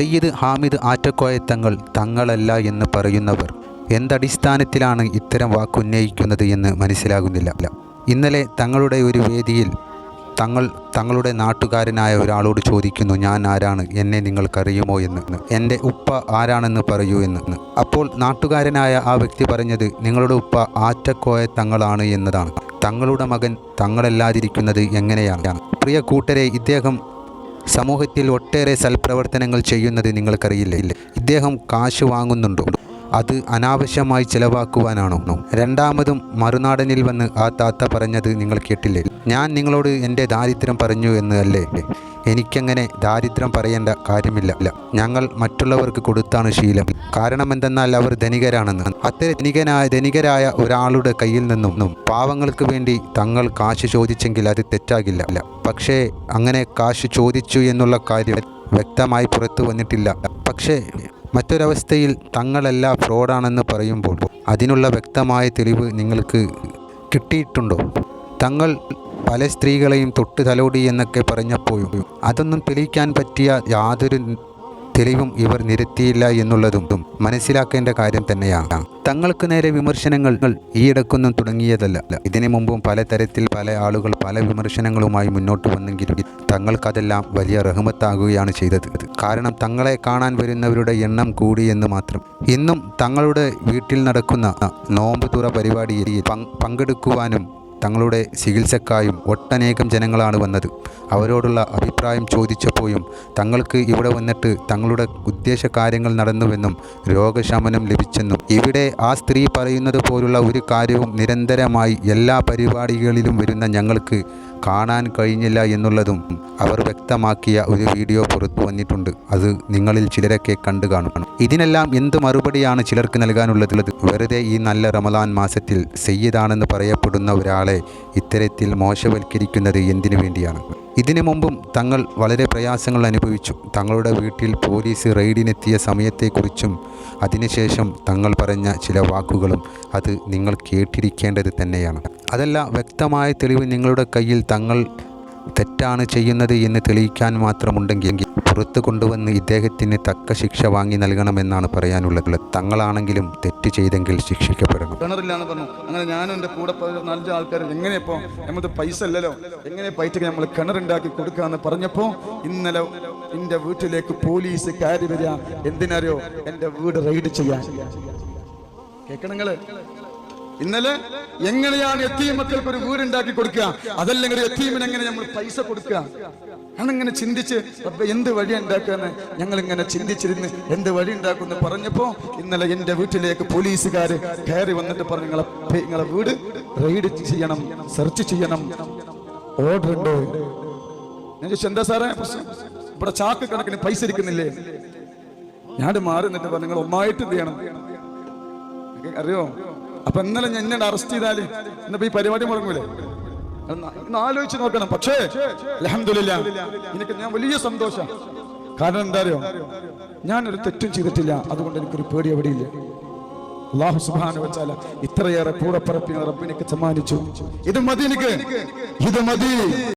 സയ്യിദ് ഹാമിദ് ആറ്റക്കോയ തങ്ങൾ തങ്ങളല്ല എന്ന് പറയുന്നവർ എന്തടിസ്ഥാനത്തിലാണ് ഇത്തരം വാക്കുന്നയിക്കുന്നത് എന്ന് മനസ്സിലാകുന്നില്ല. ഇന്നലെ തങ്ങളുടെ ഒരു വേദിയിൽ തങ്ങൾ തങ്ങളുടെ നാട്ടുകാരനായ ഒരാളോട് ചോദിക്കുന്നു ഞാൻ ആരാണ്? എന്നെ നിങ്ങൾക്കറിയുമോ? എന്ന്. എന്റെ ഉപ്പ ആരാണെന്ന് പറയൂ എന്ന്. അപ്പോൾ നാട്ടുകാരനായ ആ വ്യക്തി പറഞ്ഞത് നിങ്ങളുടെ ഉപ്പ ആറ്റക്കോയ തങ്ങളാണ് എന്നതാണ്. തങ്ങളുടെ മകൻ തങ്ങളല്ലാതിരിക്കുന്നത് എങ്ങനെയാണ്? പ്രിയ കൂട്ടരെ ഇദ്ദേഹം സമൂഹത്തിൽ ഒട്ടേറെ സൽപ്രവർത്തനങ്ങൾ ചെയ്യുന്നത് നിങ്ങൾക്കറിയില്ല. ഇദ്ദേഹം കാശ് വാങ്ങുന്നുണ്ടോ? അത് അനാവശ്യമായി ചിലവാക്കുവാനാണോ? രണ്ടാമതും മറുനാടനിൽ വന്ന് ആ താത്ത പറഞ്ഞത് നിങ്ങൾ കേട്ടില്ലേ? ഞാൻ നിങ്ങളോട് എന്റെ ദാരിദ്ര്യം പറഞ്ഞു എന്ന് അല്ലേ എനിക്കങ്ങനെ ദാരിദ്ര്യം പറയേണ്ട കാര്യമില്ല. ഞങ്ങൾ മറ്റുള്ളവർക്ക് കൊടുത്താണ് ശീലം. കാരണം എന്തെന്നാൽ അവർ ധനികരാണെന്ന്. അത്തരം ധനികനായ ധനികരായ ഒരാളുടെ കയ്യിൽ നിന്നും പാവങ്ങൾക്ക് വേണ്ടി തങ്ങൾ കാശ് ചോദിച്ചെങ്കിൽ അത് തെറ്റാകില്ല. പക്ഷേ അങ്ങനെ കാശ് ചോദിച്ചു എന്നുള്ള കാര്യം വ്യക്തമായി പുറത്തു വന്നിട്ടില്ല. പക്ഷേ മറ്റൊരവസ്ഥയിൽ തങ്ങളല്ല ഫ്രോഡാണെന്ന് പറയുമ്പോൾ അതിനുള്ള വ്യക്തമായ തെളിവ് നിങ്ങൾക്ക് കിട്ടിയിട്ടുണ്ടോ? തങ്ങൾ പല സ്ത്രീകളെയും തൊട്ട് തലോടി എന്നൊക്കെ പറഞ്ഞപ്പോഴും അതൊന്നും തെളിയിക്കാൻ പറ്റിയ യാതൊരു തെളിവും ഇവർ നിരത്തിയില്ല എന്നുള്ളതും മനസ്സിലാക്കേണ്ട കാര്യം തന്നെയാണ്. തങ്ങൾക്ക് നേരെ വിമർശനങ്ങൾ ഈയിടക്കൊന്നും തുടങ്ങിയതല്ല. ഇതിനു മുമ്പും പലതരത്തിൽ പല ആളുകൾ പല വിമർശനങ്ങളുമായി മുന്നോട്ട് വന്നെങ്കിലും തങ്ങൾക്കതെല്ലാം വലിയ റഹ്മത്താകുകയാണ് ചെയ്തത്. കാരണം തങ്ങളെ കാണാൻ വരുന്നവരുടെ എണ്ണം കൂടി എന്ന് മാത്രം. ഇന്നും തങ്ങളുടെ വീട്ടിൽ നടക്കുന്ന നോമ്പ് തുറ പരിപാടിയിൽ പങ്കെടുക്കുവാനും തങ്ങളുടെ ചികിത്സക്കായും ഒട്ടനേകം ജനങ്ങളാണ് വന്നത്. അവരോടുള്ള അഭിപ്രായം ചോദിച്ചപ്പോഴും തങ്ങൾക്ക് ഇവിടെ വന്നിട്ട് തങ്ങളുടെ ഉദ്ദേശ കാര്യങ്ങൾ നടന്നുവെന്നും രോഗശമനം ലഭിച്ചെന്നും. ഇവിടെ ആ സ്ത്രീ പറയുന്നത് പോലുള്ള ഒരു കാര്യവും നിരന്തരമായി എല്ലാ പരിപാടികളിലും വരുന്ന ഞങ്ങൾക്ക് കാണാൻ കഴിഞ്ഞില്ല എന്നുള്ളതും അവർ വ്യക്തമാക്കിയ ഒരു വീഡിയോ പുറത്തു വന്നിട്ടുണ്ട്. അത് നിങ്ങളിൽ ചിലരൊക്കെ കണ്ടു കാണും. ഇതിനെല്ലാം എന്ത് മറുപടിയാണ് ചിലർക്ക് നൽകാനുള്ളത്? വെറുതെ ഈ നല്ല റമദാൻ മാസത്തിൽ സയ്യിദാണെന്ന് പറയപ്പെടുന്ന ഒരാളെ ഇത്തരത്തിൽ മോശവൽക്കരിക്കുന്നത് എന്തിനു വേണ്ടിയാണ്? ഇതിനു മുമ്പും തങ്ങൾ വളരെ പ്രയാസങ്ങൾ അനുഭവിച്ചു. തങ്ങളുടെ വീട്ടിൽ പോലീസ് റെയ്ഡിനെത്തിയ സമയത്തെക്കുറിച്ചും അതിനുശേഷം തങ്ങൾ പറഞ്ഞ ചില വാക്കുകളും അത് നിങ്ങൾ കേട്ടിരിക്കേണ്ടത് തന്നെയാണ്. അതല്ല വ്യക്തമായ തെളിവ് നിങ്ങളുടെ കയ്യിൽ തങ്ങൾ തെറ്റാണ് ചെയ്യുന്നത് എന്ന് തെളിയിക്കാൻ മാത്രമുണ്ടെങ്കിൽ പുറത്തു കൊണ്ടുവന്ന് ഇദ്ദേഹത്തിന് തക്ക ശിക്ഷ വാങ്ങി നൽകണമെന്നാണ് പറയാനുള്ളത്. തങ്ങളാണെങ്കിലും തെറ്റ് ചെയ്തെങ്കിൽ ശിക്ഷിക്കപ്പെടണം. കിണറില്ലാന്ന് പറഞ്ഞു. അങ്ങനെ ഞാനും എന്റെ കൂടെ നാലഞ്ച് ആൾക്കാർ എങ്ങനെ നമുക്ക് പൈസ അല്ലല്ലോ എങ്ങനെ പൈസ നമ്മൾ കിണറുണ്ടാക്കി കൊടുക്കാന്ന് പറഞ്ഞപ്പോൾ ഇന്നലെ എന്റെ വീട്ടിലേക്ക് പോലീസ് കയറി വരിക എന്തിനറിയോ എന്റെ വീട് റെയ്ഡ് ചെയ്യാൻ. കേൾക്കണങ്ങൾ ഇന്നലെ എങ്ങനെയാണ് എത്തിയ മക്കൾക്ക് ഒരു വീടുണ്ടാക്കി കൊടുക്കുക? അതല്ലെങ്കിൽ എത്തീമിന് എങ്ങനെ നമ്മൾ പൈസ കൊടുക്കുക? അന്നിങ്ങനെ ചിന്തിച്ച് അപ്പൊ എന്ത് വഴി ഉണ്ടാക്കാന്ന് ഞങ്ങൾ ഇങ്ങനെ ചിന്തിച്ചിരുന്ന് എന്ത് വഴി ഉണ്ടാക്കുമെന്ന് പറഞ്ഞപ്പോ ഇന്നലെ എന്റെ വീട്ടിലേക്ക് പോലീസുകാർ കയറി വന്നിട്ട് പറഞ്ഞു നിങ്ങളെ നിങ്ങളെ വീട് റെയ്ഡ് ചെയ്യണം സെർച്ച് ചെയ്യണം. ഓർഡർ ഉണ്ടോ ഞാൻ ചോദിച്ചു എന്താ സാറേ? പ്രശ്നം. ഇവിടെ ചാക്ക് കണക്കിന് പൈസ ഇരിക്കുന്നില്ലേ? ഞാൻ മാറി നിന്നിട്ട് പറഞ്ഞു നിങ്ങൾ ഒന്നായിട്ട് എന്ത് ചെയ്യണം? അറിയോ? അപ്പൊ ഇന്നലെ ഞാൻ അറസ്റ്റ് ചെയ്താൽ? ഇന്നിപ്പോ ഈ പരിപാടി മുടങ്ങൂലേ? ആലോചിച്ച് നോക്കണം. പക്ഷേ അലഹമില്ല എനിക്ക് ഞാൻ വലിയ സന്തോഷം. കാരണം എന്താ അറിയോ? ഒരു തെറ്റും ചെയ്തിട്ടില്ല. അതുകൊണ്ട് എനിക്കൊരു പേടി എവിടെയില്ല. അള്ളാഹു സുബ്ഹാനഹു വതആല ഇത്രയേറെ കൂടെ പറപ്പിന് റബ്ബിനിക്ക് സമ്മാനിച്ചു. ഇത് മതി എനിക്ക്. ഇത് മതി.